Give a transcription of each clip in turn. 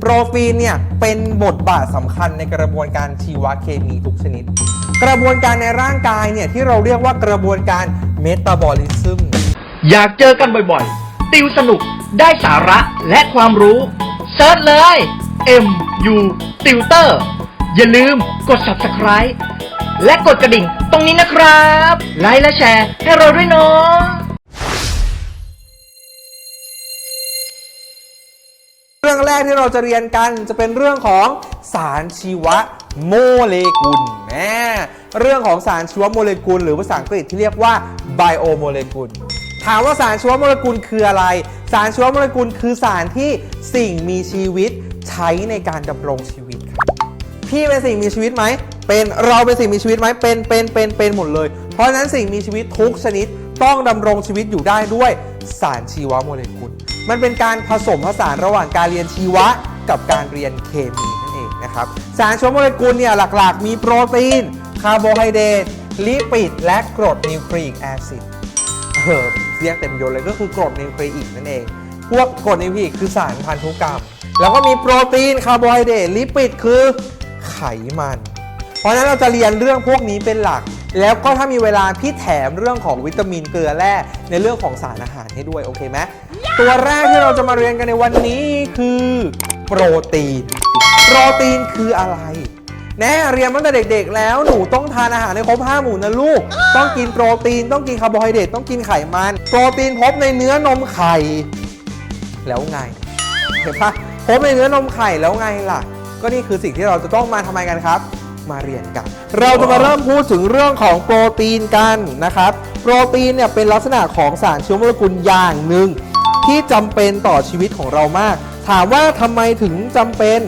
โปรฟีนเนี่ยเป็นบทบาทสำคัญในกระบวนการชีวเคมีทุกชนิด กระบวนการในร่างกายเนี่ยที่เราเรียกว่ากระบวนการเมตาบอลิซึม อยากเจอกันบ่อยๆ ติวสนุก ได้สาระและความรู้เซิร์ชเลย M U Tutor อย่าลืมกด subscribe และกดกระดิ่งตรงนี้นะครับ ไลค์และแชร์ให้เราด้วยเนาะ รื่องแรกที่เราจะเรียนกันจะเป็นเรื่องของสารชีวโมเลกุลแหมเรื่องของสารชีวโมเลกุล หรือภาษาอังกฤษที่เรียกว่าไบโอโมเลกุลถามว่าสารชีวโมเลกุลคืออะไร สารชีวโมเลกุลคือสารที่สิ่งมีชีวิตใช้ในการดำรงชีวิตครับพี่เป็นสิ่งมีชีวิตไหมเป็นเราเป็นสิ่งมีชีวิตไหมเป็นเป็นเป็นเป็นหมดเลย เพราะฉะนั้นสิ่งมีชีวิตทุกชนิดต้องดำรงชีวิตอยู่ได้ด้วยสารชีวโมเลกุล มันเป็นการผสมผสานระหว่างการเรียนชีวะกับการเรียนเคมีนั่นเองนะครับ สารชีวโมเลกุลเนี่ยหลักๆ มีโปรตีน คาร์โบไฮเดรต ลิปิด และกรดนิวคลีอิกแอซิดเออเรียกเต็มยศเลยก็คือกรดนิวคลีอิกนั่นเอง พวกกรดนิวคลีอิกคือสารพันธุกรรม แล้วก็มีโปรตีน คาร์โบไฮเดรต ลิปิดคือไขมัน เพราะฉะนั้นเราจะเรียนเรื่องพวกนี้เป็นหลัก แล้วก็ถ้ามีเวลาพี่แถมเรื่องของวิตามินเกลือแร่ในเรื่องของสารอาหารให้ด้วยโอเคไหมตัวแรกที่เราจะมาเรียนกันในวันนี้คือโปรตีน โปรตีนคืออะไร แน่เรียนตั้งแต่เด็กๆ แล้วหนูต้องทานอาหารในครบ5หมู่นะลูก ต้องกินโปรตีนต้องกินคาร์โบไฮเดรตต้องกินไขมัน โปรตีนพบในเนื้อนมไข่ แล้วไงเห็นปะพบในเนื้อนมไข่แล้วไงล่ะ ก็นี่คือสิ่งที่เราจะต้องมาทำไมกันครับ มาเรียนกัน เราจะมาเริ่มพูดถึงเรื่องของโปรตีนกันนะครับ โปรตีนเนี่ยเป็นลักษณะของสารเชื้อโมเลกุลอย่างหนึ่งที่จำเป็นต่อชีวิตของเรามาก ถามว่าทำไมถึงจำเป็น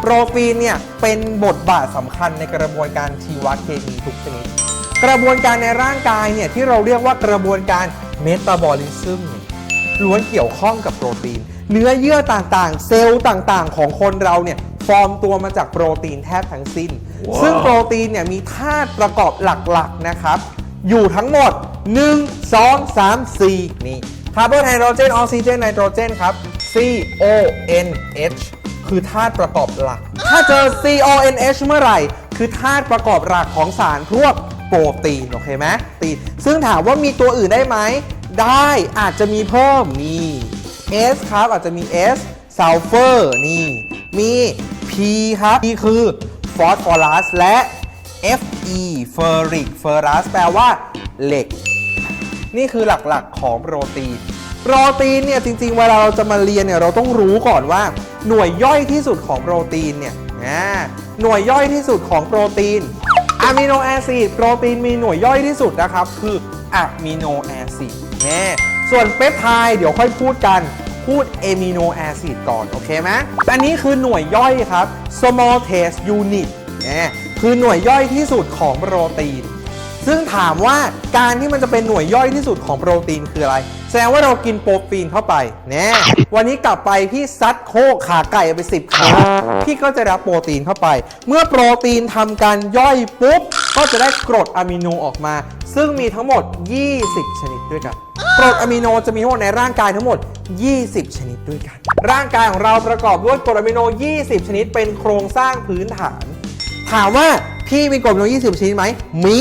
โปรตีนเนี่ยเป็นบทบาทสำคัญในกระบวนการชีวเคมีทุกชนิด กระบวนการในร่างกายเนี่ยที่เราเรียกว่ากระบวนการเมตาบอลิซึมล้วนเกี่ยวข้องกับโปรตีน เนื้อเยื่อต่างๆ เซลล์ต่างๆ ของคนเราเนี่ย ฟอร์มตัวมาจากโปรตีนแทบทั้งสิ้น ซึ่งโปรตีนเนี่ยมีธาตุประกอบหลักๆนะครับ อยู่ทั้งหมด 1 2 3 4 นี่คาร์บอนไฮโดรเจนออกซิเจนไนโตรเจนครับ C O N H คือธาตุประกอบหลัก ถ้าเจอ C O N H เมื่อไหร่ คือธาตุประกอบหลักของสารพวกโปรตีน โอเคไหมตีนซึ่งถามว่ามีตัวอื่นได้ไหม ได้อาจจะมีเพิ่มนี่ S ครับอาจจะมี S ซัลเฟอร์นี่ มี P ครับ P คือ ฟอสฟอรัสและ Fe เฟอริกเฟอรัสแปลว่าเหล็ก นี่คือหลักๆของโปรตีน โปรตีนเนี่ยจริงๆ เวลาเราจะมาเรียนเนี่ยเราต้องรู้ก่อนว่า หน่วยย่อยที่สุดของโปรตีนเนี่ยอ่หน่วยย่อยที่สุดของโปรตีนอะมิโนแอซิดโปรตีนมีหน่วยย่อยที่สุดนะครับ คืออะมิโนแอซิดแน่ส่วนเปปไทด์เดี๋ยวค่อยพูดกัน พูดเอมิโนแอซิดก่อน โอเคไหมอันนี้คือหน่วยย่อยครับ small test unit แน่คือหน่วยย่อยที่สุดของโปรตีน ซึ่งถามว่าการที่มันจะเป็นหน่วยย่อยที่สุดของโปรตีนคืออะไร แสดงว่าเรากินโปรตีนเข้าไปแน่วันนี้กลับไปพี่ซัดโคกขาไก่ไป10ขาพี่ก็จะรับโปรตีนเข้าไป เมื่อโปรตีนทำการย่อยปุ๊บ ก็จะได้กรดอะมิโนออกมา ซึ่งมีทั้งหมด 20 ชนิดด้วยกัน กรดอะมิโนจะมีทั้งหมดในร่างกายทั้งหมด 20 ชนิดด้วยกัน ร่างกายของเราประกอบด้วยกรดอะมิโน 20 ชนิดเป็นโครงสร้างพื้นฐาน ถามว่าพี่มีกรดอะมิโน 20 ชนิดไหมมี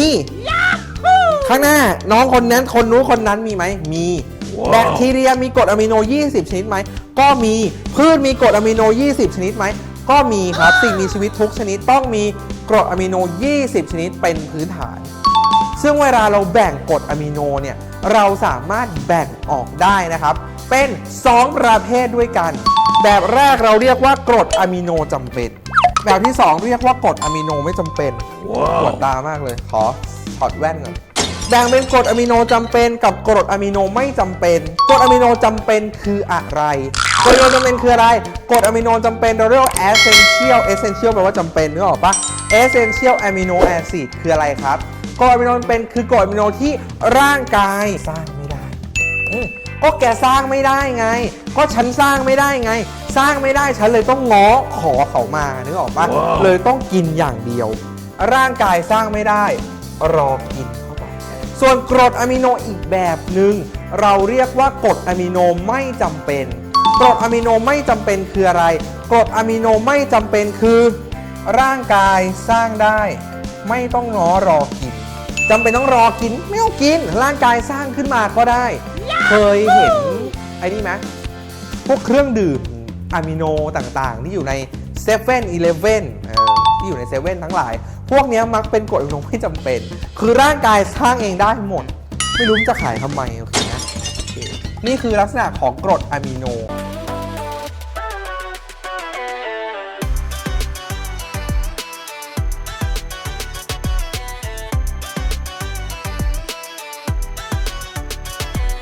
ข้างหน้าน้องคนนั้นคนนู้นคนนั้นมีไหมมี แบคทีเรียมีกรดอะมิโน 20 ชนิดไหม ก็มี พืชมีกรดอะมิโน 20 ชนิดไหม ก็มีครับ สิ่งมีชีวิตทุกชนิดต้องมีกรดอะมิโน 20 ชนิดเป็นพื้นฐาน ซึ่งเวลาเราแบ่งกรดอะมิโนเนี่ย เราสามารถแบ่งออกได้นะครับ เป็น 2 ประเภทด้วยกัน แบบแรกเราเรียกว่ากรดอะมิโนจำเป็น แบบที่ 2 เรียกว่ากรดอะมิโนไม่จำเป็นปวดตามากเลย ขอถอดแว่นก่อน แบ่งเป็นกรดอะมิโนจำเป็นกับกรดอะมิโนไม่จำเป็น กรดอะมิโนจำเป็นคืออะไรกรดอะมิโนจำเป็นคืออะไร กรดอะมิโนจำเป็นเราเรียกว่า essential essential แปลว่าจำเป็นนึกออกปะ essential amino acid คืออะไรครับ กรดอะมิโนจำเป็นคือกรดอะมิโนที่ร่างกายสร้างไม่ได้อืมก็แกสร้างไม่ได้ไง ก็ฉันสร้างไม่ได้ไง สร้างไม่ได้ฉันเลยต้องง้อขอเขามานึกออกปะเลยต้องกินอย่างเดียว ร่างกายสร้างไม่ได้ รอกินเข้าไป ส่วนกรดอะมิโนอีกแบบหนึ่งเราเรียกว่ากรดอะมิโนไม่จำเป็น กรดอะมิโนไม่จำเป็นคืออะไร กรดอะมิโนไม่จำเป็นคือ ร่างกายสร้างได้ ไม่ต้องง้อรอกินจำเป็นต้องรอกินไม่ต้องกิน ร่างกายสร้างขึ้นมาก็ได้ เคยเห็นไอ้นี่ไหมพวกเครื่องดื่มอะมิโนต่างๆ ที่อยู่ใน7 e เ e ่ e อ ที่อยู่ในเซเว่นทั้งหลาย พวกนี้มักเป็นกรดอะมิโนไม่จำเป็น คือร่างกายสร้างเองได้หมด ไม่รู้จะขายทำไมโอเคนะนี่คือลักษณะของกรดอะมิโน